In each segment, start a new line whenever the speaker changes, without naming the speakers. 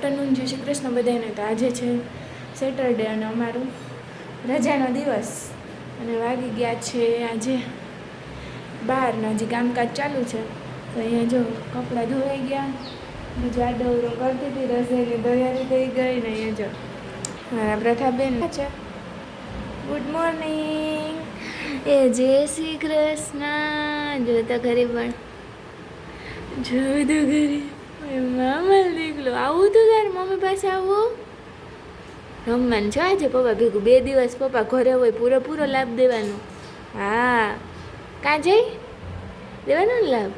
કૃષ્ણ. બધાને તો આજે છે સેટરડે અને અમારું રજાનો દિવસ. અને વાગી ગયા છે આજે બહારના હજી કામકાજ ચાલુ છે. તો અહીંયા જો કપડાં ધોવાઈ ગયા. બીજું આડવરો કરતી હતી રસોઈની તૈયારી થઈ ગઈ ને અહીંયા જો મારા પ્રથાબેન છે. ગુડ મોર્નિંગ એ જય શ્રી કૃષ્ણ. જોતા ઘરે પણ. જોતા ખરી મામા નીકળો આવું તું તાર મમ્મી પાસે આવું? રમવાનું છે આજે પપ્પા ભેગું. બે દિવસ પપ્પા ઘરે હોય પૂરો પૂરો લાભ દેવાનો. હા. કાં જઈ? દેવાનો ને લાભ?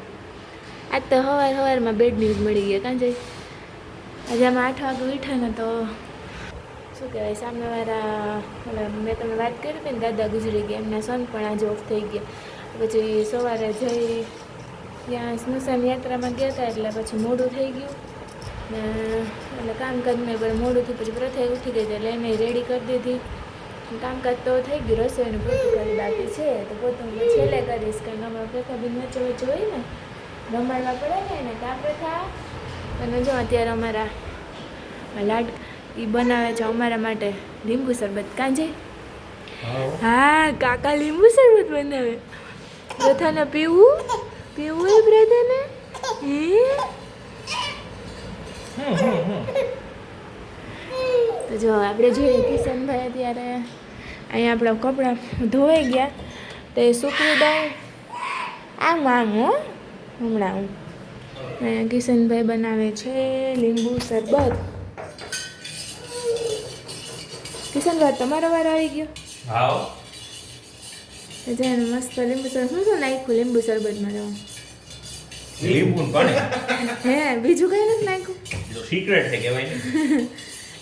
આજ તો સવાર સવારમાં બેડ ન્યૂઝ મળી ગયા. કાં જઈ? આજે આમાં આઠ વાગે ઉઠ્યા ને તો શું કહેવાય, સામેવાળા મેં તમે વાત કરી હતી ને, દાદા ગુજરી ગયા. એમના સન પણ આજે ઓફ થઈ ગયા. પછી સવારે જઈ ત્યાં સ્મશાન યાત્રામાં ગયા હતા એટલે પછી મોડું થઈ ગયું. ને એટલે કામકાજમાં પણ મોડું થયું પછી પ્રથા ઉઠી ગઈ એટલે એને રેડી કરી દીધી. કામકાજ તો થઈ ગયું રસોઈનું પોતું કરી બાકી છે. તો પોતું હું છેલ્લે કરીશ કારણ કે અમારા પ્રથા બી વચ્ચે વચ્ચે હોય ને. રમાડવા પડે ને એને કામ પ્રથા? અને જો અત્યારે અમારા લાડ એ બનાવે છે અમારા માટે લીંબુ શરબત. કાંજે? હા કાકા લીંબુ શરબત બનાવે. પ્રથાને પીવું? પીવું એ ને હે? તો જો આપણે જોઈએ કિશનભાઈ અત્યારે અહીંયા આપણા કપડાં ધોવાઈ ગયા. તો એ સૂકવી દઉં આમ આમ હો હમણાં હું અહીંયા કિશનભાઈ બનાવે છે લીંબુ શરબત. કિશનભાઈ તમારો વાર આવી ગયો? જેને મસ્ત લીંબુ શરબત શું શું નાખ્યું? લીંબુ શરબતમાં જવું
લીંબુ પાણી.
હે બીજું કંઈ નથી નાખ્યું?
સિક્રેટ છે કહેવાય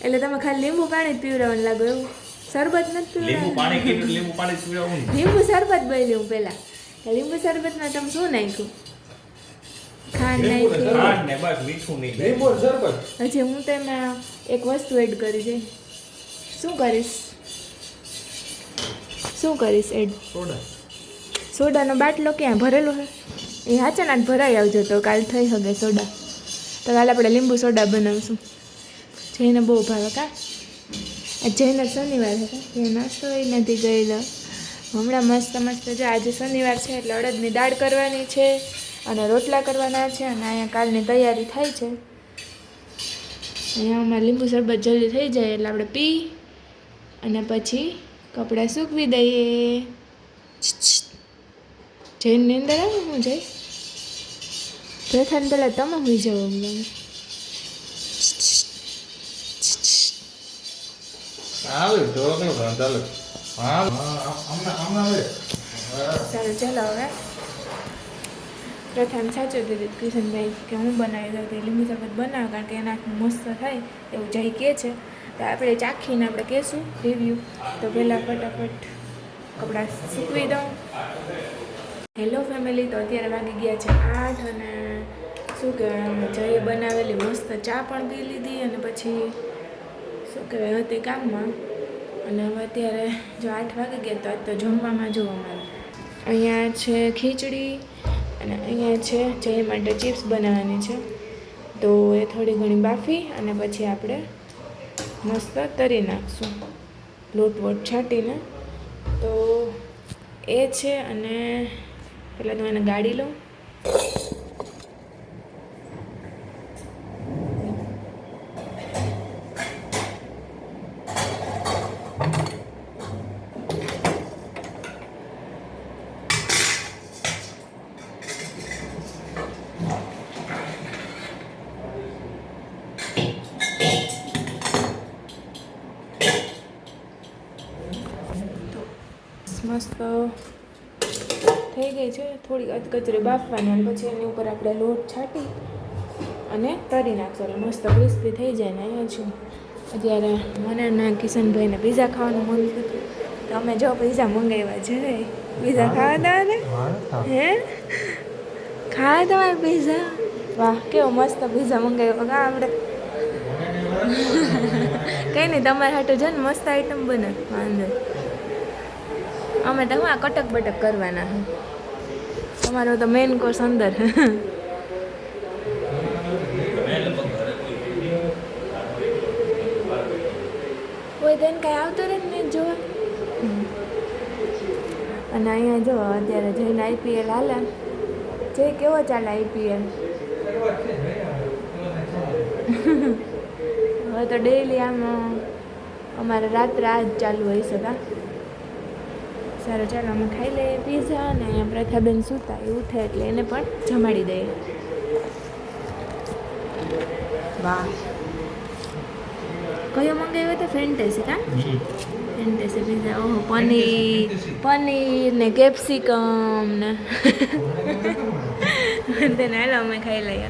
એટલે તમે ખાલી લીંબુ પાણી જ પીવડાવવાનું લાગો એવું? શરબત નથી
લીંબુ પાણી કીધું લીંબુ પાણી જ પીવડાવવું ને.
લીંબુ શરબત બોલ્યું પહેલા. લીંબુ શરબતમાં તમે શું નાખ્યું? ખાંડ
લીંબુ
નાખી
ખાંડ ને બસ મીઠું નહીં.
લીંબુ શરબત.
હજી હું તેમાં એક વસ્તુ એડ કરી છે. શું કરીશ? શું કરીશ એડ
સોડા.
સોડાનો બાટલો ક્યાં? ભરેલો છે? એ હાચા ભરાઈ આવજો તો કાલ થઈ શકે સોડા. તો કાલે આપણે લીંબુ સોડા બનાવશું. જઈને બહુ ભાવે કા? જઈને શનિવાર હતા એ નાસ્તો એ નથી ગયેલો હમણાં મસ્ત મસ્ત જો આજે શનિવાર છે એટલે અડદની દાળ કરવાની છે અને રોટલા કરવાના છે અને અહીંયા કાલની તૈયારી થાય છે. અહીંયા અમારે લીંબુ શરબત જલ્દી થઈ જાય એટલે આપણે પી અને પછી કપડાં સૂકવી દઈએ. જૈનની અંદર આવે હું જઈ પ્રથાને પહેલાં તમે હોઈ જાઓ અમને
આવે ઢોકળું ચાલે હમણાં હમણાં
સારું હવે પ્રથમ સાચું કીધું કિશનભાઈ કે હું બનાવી દઉં તે લીંબુ શરબત બનાવ કારણ કે એનાથી મસ્ત થાય એવું જઈ કહે છે તો આપણે ચાખીને આપણે કહેશું રિવ્યૂ તો પહેલાં ફટાફટ કપડાં સૂકવી દઉં હેલો ફેમિલી તો અત્યારે વાગી ગયા છે આઠ અને શું કહેવાય જઈએ બનાવેલી મસ્ત ચા પણ પી લીધી અને પછી શું કહેવાય, હતી કામમાં. અને હવે અત્યારે જો આઠ વાગી ગયા તો તો જમવામાં જો અમારે અહીંયા છે ખીચડી અને અહીંયા છે જય માટે ચિપ્સ બનાવવાની છે. તો એ થોડી ઘણી બાફી અને પછી આપણે મસ્ત તરી નાખશું. લોટ વોટ છાંટીને. તો એ છે અને પહેલાં તો એને ગાડી લઉં. મસ્ત થઈ ગઈ છે. થોડી અધકચરી બાફવાની અને પછી એની ઉપર આપણે લોટ છાંટી અને તરી નાખશું એટલે મસ્ત ક્રિસ્પી થઈ જાય ને અહીંયા છું અત્યારે મને ને કિશનભાઈને પીઝા ખાવાનું મન થતું. તો અમે જો પીઝા મંગાવ્યા છે. પીઝા ખાવા ને? હે? ખાવા તમારે પીઝા વાહ કેવો મસ્ત પીઝા મંગાવ્યો. કા આપણે કંઈ નહીં તમારે હાટું છે ને મસ્ત આઈટમ બને. વાંધો અમે તો હું કટક બટક કરવાના તમારો તો મેઇન કોર્સ અંદર. કોઈ તેને કાંઈ આવતો રહે ને જો અને અહીંયા જો, અત્યારે જઈને આઈપીએલ હાલે. જે કેવો ચાલે આઈપીએલ હવે તો ડેઈલી આમ, અમારે રાત્રે આ જ ચાલુ હોય છે કા? સારું ચાલો અમે ખાઈ લઈએ પીઝા અને પ્રથાબેન સૂતા એ ઉઠે એટલે એને પણ જમાડી દઈએ. વાહ. કયો મંગાવ્યો હતો ફેન્ટેસી કા? ફેન્ટેસી પીઝા ઓહો પનીર પનીર ને કેપ્સિકમ ને. તેને હાલો અમે ખાઈ લઈએ.